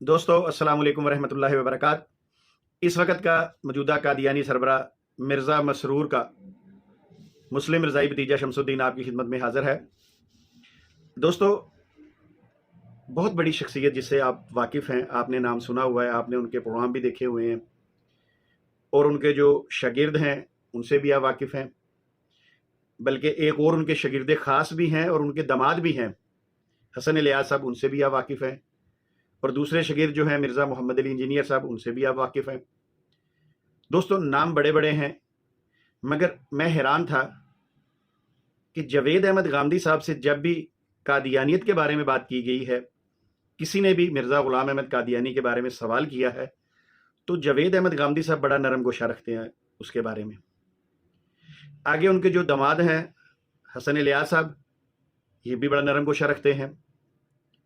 دوستو، السلام علیکم ورحمۃ اللہ وبرکاتہ اس وقت کا موجودہ قادیانی سربراہ مرزا مسرور کا مسلم رضائی بتیجہ شمس الدین آپ کی خدمت میں حاضر ہے۔ دوستو، بہت بڑی شخصیت جس سے آپ واقف ہیں، آپ نے نام سنا ہوا ہے، آپ نے ان کے پروگرام بھی دیکھے ہوئے ہیں اور ان کے جو شاگرد ہیں، ان سے بھی آپ واقف ہیں۔ بلکہ ایک اور ان کے شاگرد خاص بھی ہیں اور ان کے دماد بھی ہیں۔ حسن الیاس صاحب، ان سے بھی آپ واقف ہیں۔ اور دوسرے شاگرد جو ہیں، مرزا محمد علی انجینئر صاحب، ان سے بھی آپ واقف ہیں۔ دوستو، نام بڑے بڑے ہیں، مگر میں حیران تھا کہ جوید احمد گاندھی صاحب سے جب بھی قادیانیت کے بارے میں بات کی گئی ہے، کسی نے بھی مرزا غلام احمد قادیانی کے بارے میں سوال کیا ہے، تو جوید احمد گاندھی صاحب بڑا نرم گوشہ رکھتے ہیں اس کے بارے میں۔ آگے ان کے جو دماد ہیں، حسن الیاس صاحب، یہ بھی بڑا نرم گوشہ رکھتے ہیں۔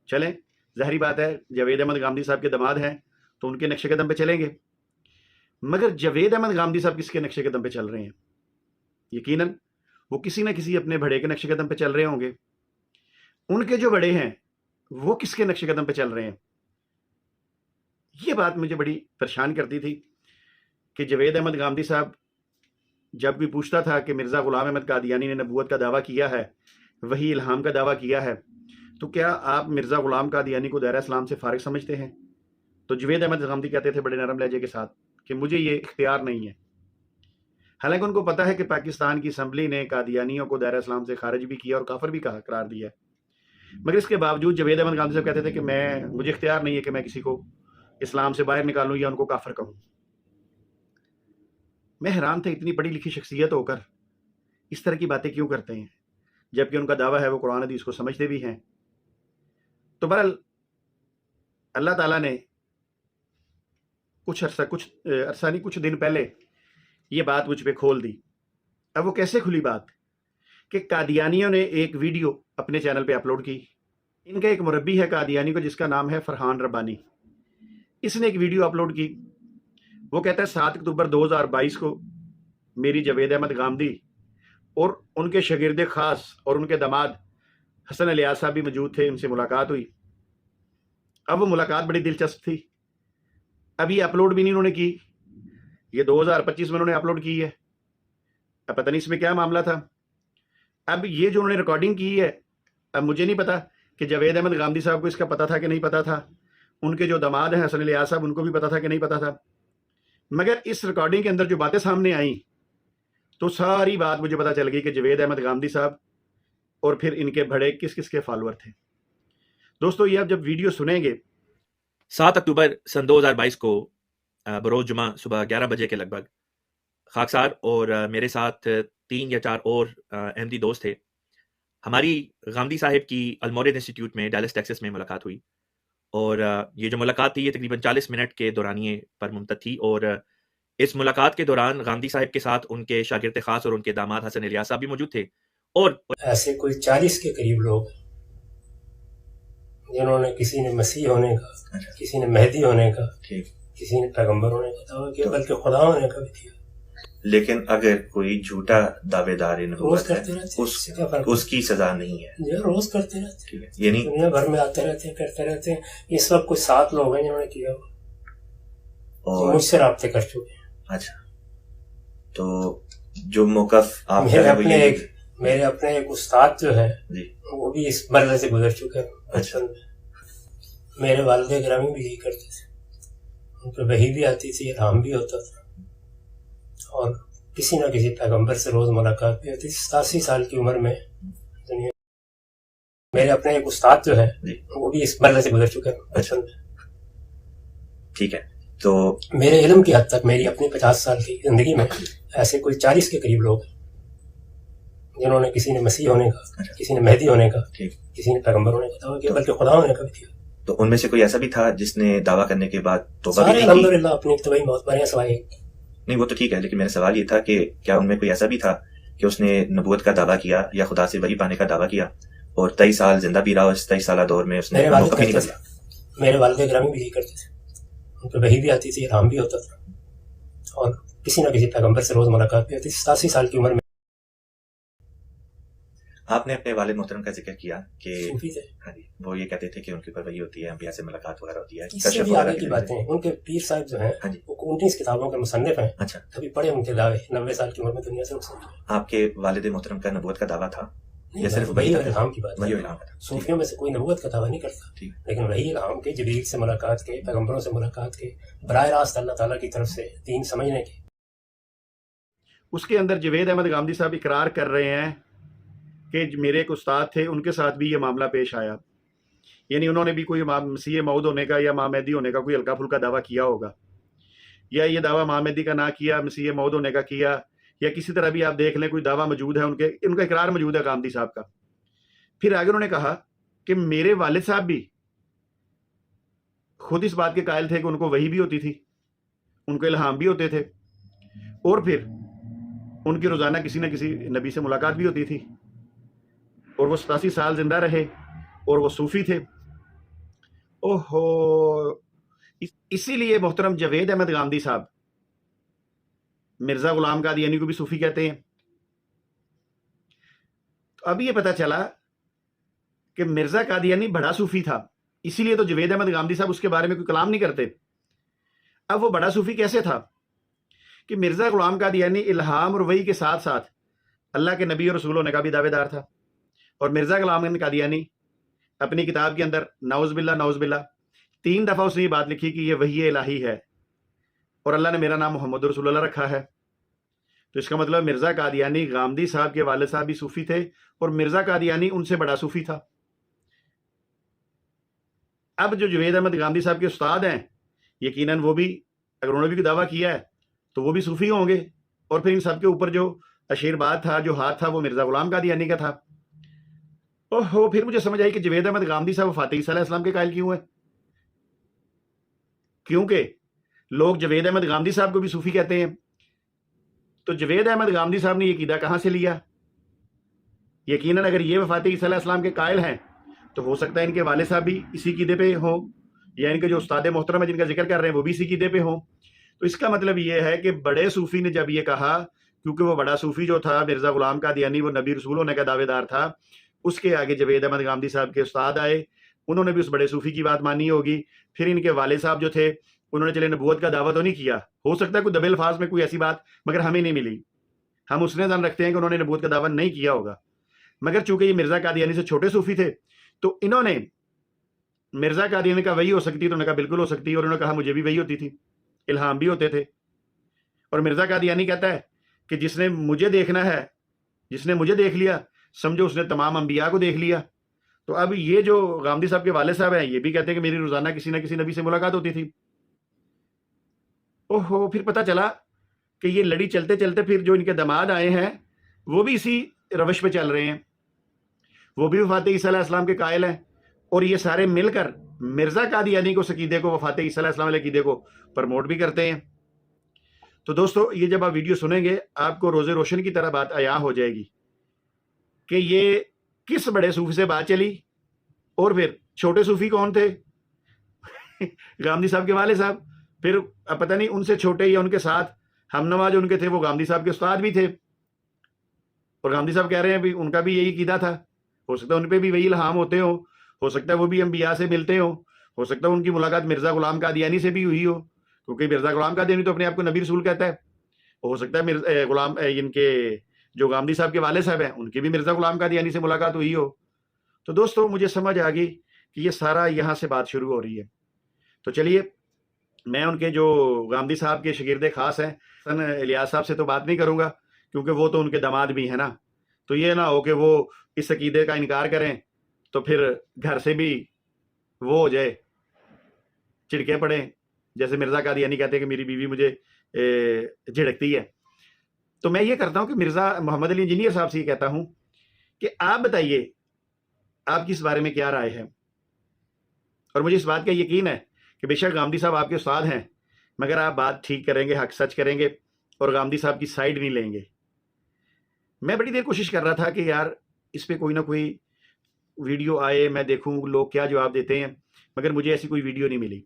چلیں ظاہری بات ہے جوید احمد گاندھی صاحب کے دماد ہیں تو ان کے نقش قدم پہ چلیں گے۔ مگر جوید احمد گاندھی صاحب کس کے نقش قدم پہ چل رہے ہیں؟ یقیناً وہ کسی نہ کسی اپنے بڑے کے نقش قدم پہ چل رہے ہوں گے۔ ان کے جو بڑے ہیں، وہ کس کے نقش قدم پہ چل رہے ہیں؟ یہ بات مجھے بڑی پریشان کرتی تھی کہ جوید احمد گاندھی صاحب جب بھی پوچھتا تھا کہ مرزا غلام احمد قادیانی نے نبوت کا دعویٰ کیا ہے وہی الہام کا دعویٰ کیا ہے۔ تو کیا آپ مرزا غلام قادیانی کو دائرہ اسلام سے فارغ سمجھتے ہیں؟ تو جوید احمد غامدی کہتے تھے بڑے نرم لہجے کے ساتھ کہ مجھے یہ اختیار نہیں ہے۔ حالانکہ ان کو پتا ہے کہ پاکستان کی اسمبلی نے قادیانیوں کو دائرہ اسلام سے خارج بھی کیا اور کافر بھی کہا قرار دیا مگر اس کے باوجود جوید احمد گاندھی صاحب کہتے تھے کہ میں، مجھے اختیار نہیں ہے کہ میں کسی کو اسلام سے باہر نکالوں یا ان کو کافر کہوں۔ میں حیران تھا اتنی پڑھی لکھی شخصیت ہو کر۔ اس طرح کی باتیں کیوں کرتے ہیں؟ جبکہ ان کا دعویٰ ہے وہ قرآن حدیث کو سمجھتے بھی ہیں۔ تو بہرحال اللہ تعالیٰ نے کچھ عرصہ کچھ، عرصہ نہیں، کچھ دن پہلے یہ بات مجھ پہ کھول دی۔ اب وہ کیسے کھلی بات؟ کہ قادیانیوں نے ایک ویڈیو اپنے چینل پہ اپلوڈ کی۔ ان کا ایک مربی ہے قادیانی کو، جس کا نام ہے فرحان ربانی۔ اس نے ایک ویڈیو اپلوڈ کی۔ وہ کہتا ہے، سات اکتوبر دو ہزار بائیس کو میری جوید احمد گامدی اور ان کے شاگرد خاص اور ان کے دماد حسن الیاس صاحب بھی موجود تھے، ان سے ملاقات ہوئی۔ اب وہ ملاقات بڑی دلچسپ تھی۔ اب یہ اپلوڈ بھی نہیں انہوں نے کی۔ یہ دو ہزار پچیس میں انہوں نے اپلوڈ کی ہے۔ اب پتہ نہیں اس میں کیا معاملہ تھا۔ اب یہ جو انہوں نے ریکارڈنگ کی ہے، اب مجھے نہیں پتا کہ جوید احمد گاندھی صاحب کو اس کا پتا تھا کہ نہیں پتا تھا۔ ان کے جو دماد ہیں، حسن الیاس صاحب ان کو بھی پتا تھا کہ نہیں پتا تھا۔ مگر اس ریکارڈنگ کے اندر جو باتیں سامنے آئیں تو ساری بات مجھے پتا چل گئی کہ جوید احمد گاندھی صاحب اور پھر ان کے بڑے کس کس کے فالوور تھے۔ دوستو، یہ اب جب ویڈیو سنیں گے، سات اکتوبر سن دو ہزار بائیس کو بروز جمعہ صبح گیارہ بجے کے لگ بھگ خاکسار اور میرے ساتھ تین یا چار اور احمدی دوست تھے۔ ہماری گاندھی صاحب کی المورد انسٹیٹیوٹ میں ڈیلس ٹیکسس میں ملاقات ہوئی۔ اور یہ جو ملاقات تھی، یہ تقریباً چالیس منٹ کے دورانیے پر ممتد تھی۔ اور اس ملاقات کے دوران گاندھی صاحب کے ساتھ ان کے شاگرد خاص اور ان کے داماد حسن الیاس صاحب بھی موجود تھے اور ایسے کوئی چالیس کے قریب لوگ جنہوں نے کسی نے مسیح ہونے کا کسی نے مہدی ہونے کا کسی نے پیغمبر ہونے کا دعویٰ کیا بلکہ خدا ہونے کا بھی کیا لیکن اگر کوئی جھوٹا دعوے دار روز کرتے رہتے اس, اس کی سزا نہیں ہے۔ جو روز کرتے رہتے ہے۔ یعنی دنیا بھر میں آتے رہتے ہیں کرتے رہتے ہیں۔ اس وقت کوئی سات لوگ ہیں جنہوں نے کیا ہوا۔ جو اور مجھ سے رابطے کر چکے ہیں۔ اچھا۔ تو جو موقف آپ اپنے ایک میرے اپنے ایک استاد جو ہے جی۔ وہ بھی اس مرحلے سے گزر چکے ہیں۔ اچھا۔ بچپن میں۔ میرے والد گرامی بھی یہی کرتے تھے۔ ان پہ وہی بھی آتی تھی رام بھی ہوتا تھا۔ اور کسی نہ کسی پیغمبر سے روز ملاقات بھی ہوتی تھی۔ ستاسی سال کی عمر میں دنیا میرے اپنے ایک استاد جو ہے جی۔ وہ بھی اس مرحلے سے گزر چکے ہیں۔ بچپن میں۔ ٹھیک ہے۔ تو میرے علم کی حد تک میری اپنی پچاس سال کی زندگی میں ایسے کوئی چالیس کے قریب لوگ ہیں جنہوں نے کسی نے مسیح ہونے کا کسی نے مہدی ہونے کا کسی نے پیغمبر ہونے کا دعویٰ کیا بلکہ خدا ہونے کا بھی کیا تو ان میں سے کوئی ایسا بھی تھا جس نے دعویٰ کرنے کے بعد توبہ بھی الحمد للہ اپنی موت پر ہیں سوائے نہیں وہ تو ٹھیک ہے لیکن میرا سوال یہ تھا کہ کیا ان میں کوئی ایسا بھی تھا کہ اس نے نبوت کا دعویٰ کیا یا خدا سے وہی پانے کا دعویٰ کیا اور تئی سال زندہ بھی رہا اور اس تئی سالہ دور میں اس نے میرے والد گرامی بھی یہی کرتے تھے۔ ان پہ وہی بھی آتی تھی رام بھی ہوتا تھا۔ اور کسی نہ کسی پیغمبر سے روز ملاقات بھی ہوتی تھی ستاسی سال کی عمر میں۔ آپ نے اپنے والد محترم کا ذکر کیا کہ صوفی تھے۔ ہاں جی وہ یہ کہتے تھے کہ ان کے اوپر وہی ہوتی ہے انبیاء سے ملاقات وغیرہ ہوتی ہے۔ کشف بھی وغیرہ آگے کی کی باتیں ہیں۔ ان کے پیر صاحب جو ہیں ہاں جی۔ وہ انیس کتابوں کے مصنف ہیں۔ اچھا۔ کبھی پڑھے ان کے دعوے نبے سال کی عمر میں دنیا سے آپ کے والد محترم کا نبوت کا دعویٰ تھا؟ یہ صرف وہی الہام کی بات ہے۔ صوفیوں میں سے کوئی نبوت کا دعویٰ نہیں کرتا۔ لیکن وہی الہام کے جبریل سے ملاقات کے پیغمبروں سے ملاقات کے براہ راست اللہ تعالیٰ کی طرف سے دین سمجھنے کے۔ اس کے اندر جوید احمد گامدی صاحب اقرار کر رہے ہیں کہ میرے ایک استاد تھے ان کے ساتھ بھی یہ معاملہ پیش آیا۔ یعنی انہوں نے بھی کوئی امام مسیح مود ہونے کا یا مامدی ہونے کا کوئی ہلکا پھلکا دعویٰ کیا ہوگا۔ یا یہ دعویٰ مامدی کا نہ کیا مسیح مود ہونے کا کیا یا کسی طرح بھی آپ دیکھ لیں، کوئی دعویٰ موجود ہے ان کے، ان کا اقرار موجود ہے گامدی صاحب کا۔ پھر آگے انہوں نے کہا کہ میرے والد صاحب بھی خود اس بات کے قائل تھے کہ ان کو وہی بھی ہوتی تھی، ان کو الہام بھی ہوتے تھے۔ اور پھر ان کی روزانہ کسی نہ کسی نبی سے ملاقات بھی ہوتی تھی۔ اور وہ ستاسی سال زندہ رہے اور وہ صوفی تھے۔ اوہو اسی لیے محترم جوید احمد گاندھی صاحب مرزا غلام قادیانی یعنی کو بھی صوفی کہتے ہیں۔ تو اب یہ پتا چلا کہ مرزا قادیانی یعنی بڑا صوفی تھا۔ اسی لیے تو جوید احمد گاندھی صاحب اس کے بارے میں کوئی کلام نہیں کرتے۔ اب وہ بڑا صوفی کیسے تھا؟ کہ مرزا غلام قادیانی یعنی الہام اور وحی کے ساتھ ساتھ اللہ کے نبی اور رسول ہونے کا بھی دعوے دار تھا۔ اور مرزا غلام قادیانی اپنی کتاب کے اندر ناؤز باللہ ناؤز باللہ، تین دفعہ اس نے یہ بات لکھی کہ یہ وہی الہی ہے۔ اور اللہ نے میرا نام محمد رسول اللہ رکھا ہے۔ تو اس کا مطلب مرزا قادیانی غامدی صاحب کے والد صاحب بھی صوفی تھے اور مرزا قادیانی ان سے بڑا صوفی تھا۔ اب جو جوید احمد گاندھی صاحب کے استاد ہیں، یقیناً وہ بھی، اگر انہوں نے بھی دعویٰ کیا ہے، تو وہ بھی صوفی ہوں گے۔ اور پھر ان سب کے اوپر جو اشیرباد تھا، جو ہاتھ تھا، وہ مرزا غلام قادیانی کا تھا۔ اوہو، پھر مجھے سمجھ آئی کہ جوید احمد گامدی صاحب فاتح عیسیٰ علیہ السلام کے قائل کیوں ہیں؟ کیونکہ لوگ جوید احمد گامدی صاحب کو بھی صوفی کہتے ہیں۔ تو جوید احمد گامدی صاحب نے یہ عقیدہ کہاں سے لیا؟ یقیناً اگر یہ وفات عیسیٰ علیہ السلام کے قائل ہیں، تو ہو سکتا ہے ان کے والد صاحب بھی اسی عقیدے پہ ہوں، یا ان کے جو استاد محترم ہے جن کا ذکر کر رہے ہیں، وہ بھی اسی عقیدے پہ ہوں۔ تو اس کا مطلب یہ ہے کہ بڑے صوفی نے جب یہ کہا، کیونکہ وہ بڑا صوفی جو تھا، مرزا غلام کا دیانی وہ نبی رسول ہونے کا دعوے دار تھا، اس کے آگے جوید احمد گامدی صاحب کے استاد آئے۔ انہوں نے بھی اس بڑے صوفی کی بات مانی ہوگی۔ پھر ان کے والد صاحب جو تھے انہوں نے چلے نبوت کا دعویٰ تو نہیں کیا۔ ہو سکتا ہے کوئی دبے الفاظ میں کوئی ایسی بات، مگر ہمیں نہیں ملی۔ ہم اس نے دان رکھتے ہیں کہ انہوں نے نبوت کا دعویٰ نہیں کیا ہوگا۔ مگر چونکہ یہ مرزا قادیانی سے چھوٹے صوفی تھے، تو انہوں نے مرزا قادیانی کا وہی ہو سکتی تو انہوں نے کہا بالکل ہو سکتی، اور انہوں نے کہا مجھے بھی وہی ہوتی تھی۔ الہام بھی ہوتے تھے۔ اور مرزا قادیانی کہتا ہے کہ جس نے مجھے دیکھنا ہے، جس نے مجھے دیکھ لیا، سمجھو اس نے تمام انبیاء کو دیکھ لیا۔ تو اب یہ جو غامدی صاحب کے والد صاحب ہیں، یہ بھی کہتے ہیں کہ میری روزانہ کسی نہ کسی نبی سے ملاقات ہوتی تھی۔ اوہو، پھر پتہ چلا کہ یہ لڑی چلتے چلتے پھر جو ان کے دماد آئے ہیں، وہ بھی اسی روش پہ چل رہے ہیں۔ وہ بھی وفات عیسیٰ علیہ السلام کے قائل ہیں۔ اور یہ سارے مل کر مرزا قادیانی یعنی کو عقیدے کو، وفات عیسیٰ علیہ السلام علیہ عقیدے کو پرموٹ بھی کرتے ہیں۔ تو دوستو، یہ جب آپ ویڈیو سنیں گے، آپ کو روز روشن کی طرح بات عیاں ہو جائے گی کہ یہ کس بڑے صوفی سے بات چلی اور پھر چھوٹے صوفی کون تھے؟ گاندھی صاحب کے والد صاحب۔ پھر اب پتہ نہیں ان سے چھوٹے یا ان کے ساتھ ہم نوا جو ان کے تھے، وہ گاندھی صاحب کے استاد بھی تھے۔ اور گاندھی صاحب کہہ رہے ہیں بھی، ان کا بھی یہی عقیدہ تھا۔ ہو سکتا ہے ان پہ بھی وہی الہام ہوتے ہوں۔ ہو سکتا ہے وہ بھی انبیاء سے ملتے ہوں۔ ہو سکتا ہے ان کی ملاقات مرزا غلام قادیانی سے بھی ہوئی ہو۔ کیونکہ مرزا غلام قادیانی تو اپنے آپ کو نبی رسول کہتا ہے۔ ہو سکتا ہے مرزا غلام ان کے جو گامدی صاحب کے والد صاحب ہیں، ان کی بھی مرزا غلام قادیانی سے ملاقات ہوئی ہو۔ تو دوستو، مجھے سمجھ آ گئی کہ یہ سارا یہاں سے بات شروع ہو رہی ہے۔ تو چلیے میں ان کے جو گامدی صاحب کے شگرد خاص ہیں سن الیاس صاحب سے تو بات نہیں کروں گا، کیونکہ وہ تو ان کے داماد بھی ہیں نا۔ تو یہ نہ ہو کہ وہ اس عقیدے کا انکار کریں، تو پھر گھر سے بھی وہ ہو جائے، چڑکے پڑیں جیسے مرزا قادیانی کہتے ہیں کہ میری بیوی مجھے جھڑکتی ہے۔ تو میں یہ کرتا ہوں کہ مرزا محمد علی انجینئر صاحب سے یہ کہتا ہوں کہ آپ بتائیے، آپ کی اس بارے میں کیا رائے ہے؟ اور مجھے اس بات کا یقین ہے کہ بے شک گامدی صاحب آپ کے استاد ہیں، مگر آپ بات ٹھیک کریں گے، حق سچ کریں گے اور گامدی صاحب کی سائڈ نہیں لیں گے۔ میں بڑی دیر کوشش کر رہا تھا کہ یار اس پہ کوئی نہ کوئی ویڈیو آئے، میں دیکھوں لوگ کیا جواب دیتے ہیں، مگر مجھے ایسی کوئی ویڈیو نہیں ملی۔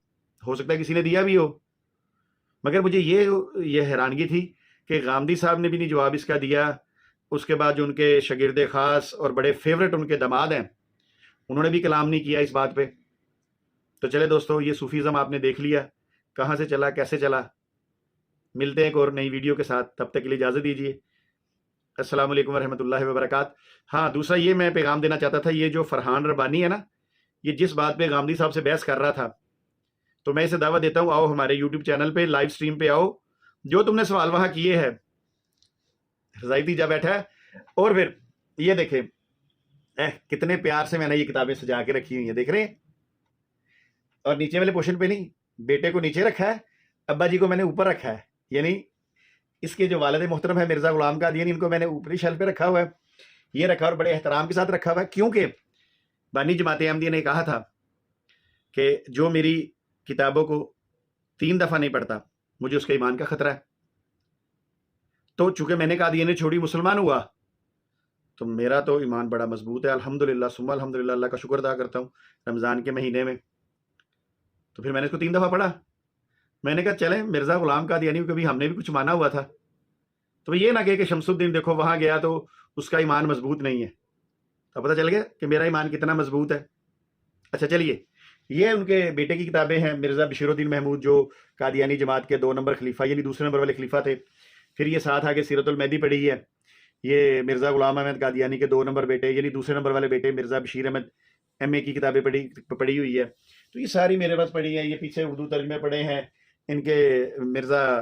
ہو سکتا ہے کسی نے دیا بھی ہو۔ مگر مجھے یہ یہ حیرانگی تھی کہ غامدی صاحب نے بھی نہیں جواب اس کا دیا۔ اس کے بعد جو ان کے شاگرد خاص اور بڑے فیوریٹ ان کے دماد ہیں، انہوں نے بھی کلام نہیں کیا اس بات پہ۔ تو چلے دوستو، یہ صوفیزم آپ نے دیکھ لیا۔ کہاں سے چلا، کیسے چلا؟ ملتے ہیں ایک اور نئی ویڈیو کے ساتھ۔ تب تک کے لیے اجازت دیجیے السلام علیکم ورحمۃ اللہ وبرکاتہ ہاں دوسرا یہ میں پیغام دینا چاہتا تھا، یہ جو فرحان ربانی ہے نا، یہ جس بات پہ گامدی صاحب سے بحث کر رہا تھا، تو میں اسے دعوت دیتا ہوں، آؤ ہمارے یوٹیوب چینل پہ، لائیو سٹریم پہ آؤ۔ جو تم نے سوال وہاں کیے ہیں۔ رضائی جی جا بیٹھا ہے۔ اور پھر یہ دیکھیں۔ اے، کتنے پیار سے میں نے یہ کتابیں سجا کے رکھی ہوئی ہیں، دیکھ رہے ہیں؟ اور نیچے والے پوشن پہ نہیں، بیٹے کو نیچے رکھا ہے، ابا جی کو میں نے اوپر رکھا ہے یعنی اس کے جو والد محترم ہے مرزا غلام کا یعنی ان کو میں نے اوپری شیل پہ رکھا ہوا ہے، یہ رکھا اور بڑے احترام کے ساتھ رکھا ہوا ہے، کیونکہ بانی جماعت احمدیہ نے کہا تھا کہ جو میری کتابوں کو تین دفعہ نہیں پڑھتا، مجھے اس کے ایمان کا خطرہ ہے۔ تو چونکہ میں نے کہا نے چھوڑی، مسلمان ہوا، تو میرا تو ایمان بڑا مضبوط ہے الحمد للہ سم الحمد للہ اللہ کا شکر ادا کرتا ہوں، رمضان کے مہینے میں تو پھر میں نے اس کو تین دفعہ پڑھا۔ میں نے کہا، چلیں، مرزا غلام کا یعنی کبھی ہم نے بھی کچھ مانا ہوا تھا۔ تو یہ نہ کہ کہ شمس الدین دیکھو، وہاں گیا تو اس کا ایمان مضبوط نہیں ہے۔ تو پتہ چل گیا کہ میرا ایمان کتنا مضبوط ہے۔ اچھا چلیے۔ یہ ان کے بیٹے کی کتابیں ہیں، مرزا بشیر الدین محمود جو قادیانی جماعت کے دو نمبر خلیفہ یعنی دوسرے نمبر والے خلیفہ تھے۔ پھر یہ ساتھ آگے سیرت المہدی پڑھی ہے۔ یہ مرزا غلام احمد قادیانی کے دو نمبر بیٹے یعنی دوسرے نمبر والے بیٹے مرزا بشیر احمد ایم اے کی کتابیں پڑھی پڑھی ہوئی ہے۔ تو یہ ساری میرے پاس پڑھی ہیں، یہ پیچھے اردو ترجمے پڑھے ہیں۔ ان کے مرزا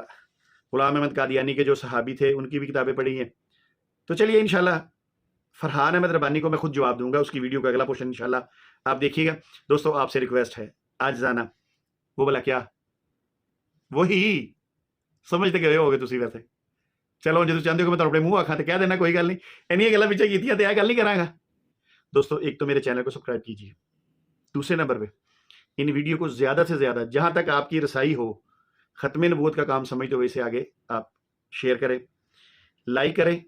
غلام احمد قادیانی کے جو صحابی تھے، ان کی بھی کتابیں پڑھی ہیں۔ تو چلیے، انشاءاللہ، فرحان احمد ربانی کو میں خود جواب دوں گا۔ اس کی ویڈیو کا اگلا پوشن انشاءاللہ آپ دیکھیے گا۔ دوستو، آپ سے ریکویسٹ ہے، آج جانا وہ بولا کیا؟ وہی۔ سمجھتے گئے ہوگے تسی ویسے۔ چلو جی چاہتے ہو کہ میں تو اپنے منہ آخا تو کہہ دینا، کوئی گل نہیں۔ اینی گلا پیچھے کی تو یہ گل نہیں کرا گا۔ دوستو، ایک تو میرے چینل کو سبسکرائب کیجیے۔ دوسرے نمبر پہ۔ ان ویڈیو کو زیادہ سے زیادہ جہاں تک آپ کی رسائی ہو، ختم نبوت کا کام سمجھتے ہوئے اسے آگے آپ شیئر کریں، لائک کریں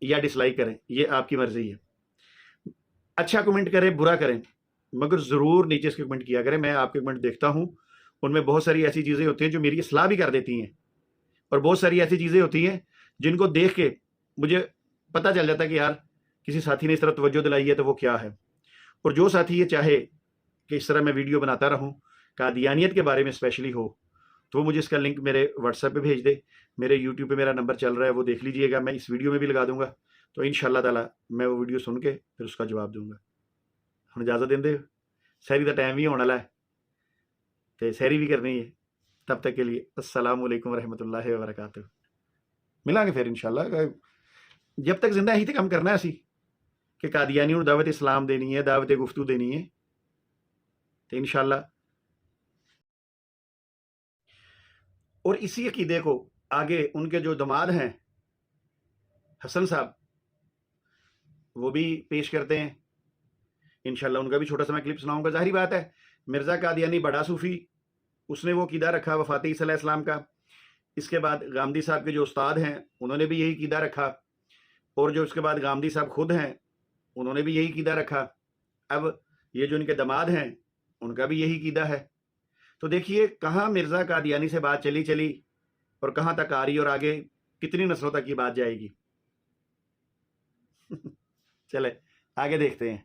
یا ڈس لائک کریں، یہ آپ کی مرضی ہے۔ اچھا کمنٹ کریں، برا کریں، مگر ضرور نیچے اس کے کمنٹ کیا کریں، میں آپ کے کمنٹ دیکھتا ہوں۔ ان میں بہت ساری ایسی چیزیں ہوتی ہیں جو میری اصلاح بھی کر دیتی ہیں۔ اور بہت ساری ایسی چیزیں ہوتی ہیں جن کو دیکھ کے مجھے پتہ چل جاتا ہے کہ یار، کسی ساتھی نے اس طرح توجہ دلائی ہے تو وہ کیا ہے۔ اور جو ساتھی یہ چاہے کہ اس طرح میں ویڈیو بناتا رہوں، قادیانیت کے بارے میں اسپیشلی ہو، تو وہ مجھے اس کا لنک میرے واٹس ایپ پہ بھیج دے۔ میرے یوٹیوب پہ میرا نمبر چل رہا ہے، وہ دیکھ لیجیے گا، میں اس ویڈیو میں بھی لگا دوں گا۔ تو ان شاء اللہ تعالیٰ میں وہ ویڈیو سن کے پھر اس کا جواب دوں گا۔ ہم اجازت دیں دے۔ سہری کا ٹائم بھی ہونے والا ہے۔ تو سہری بھی کرنی ہے۔ تب تک کے لیے السلام علیکم ورحمۃ اللہ وبرکاتہ۔ ملیں گے پھر انشاءاللہ۔ جب تک زندہ ہی تک ہم کرنا ہے اسی کہ قادیانی اور دعوت اسلام دینی ہے، دعوت گفتگو دینی ہے۔ تو انشاءاللہ۔ اور اسی عقیدے کو آگے ان کے جو دماد ہیں، حسن صاحب، وہ بھی پیش کرتے ہیں۔ انشاءاللہ ان کا بھی چھوٹا سا میں کلپ سناؤں گا۔ ظاہری بات ہے، مرزا قادیانی بڑا صوفی، اس نے وہ قیدہ رکھا وفات عیسی علیہ السلام کا۔ اس کے بعد گامدی صاحب کے جو استاد ہیں، انہوں نے بھی یہی قیدہ رکھا۔ اور جو اس کے بعد گامدی صاحب خود ہیں، انہوں نے بھی یہی قیدہ رکھا۔ اب یہ جو ان کے دماد ہیں ان کا بھی یہی قیدہ ہے۔ تو دیکھیے کہاں مرزا قادیانی سے بات چلی چلی اور کہاں تک آ رہی اور آگے کتنی نسلوں تک یہ بات جائے گی۔ چلے آگے دیکھتے ہیں۔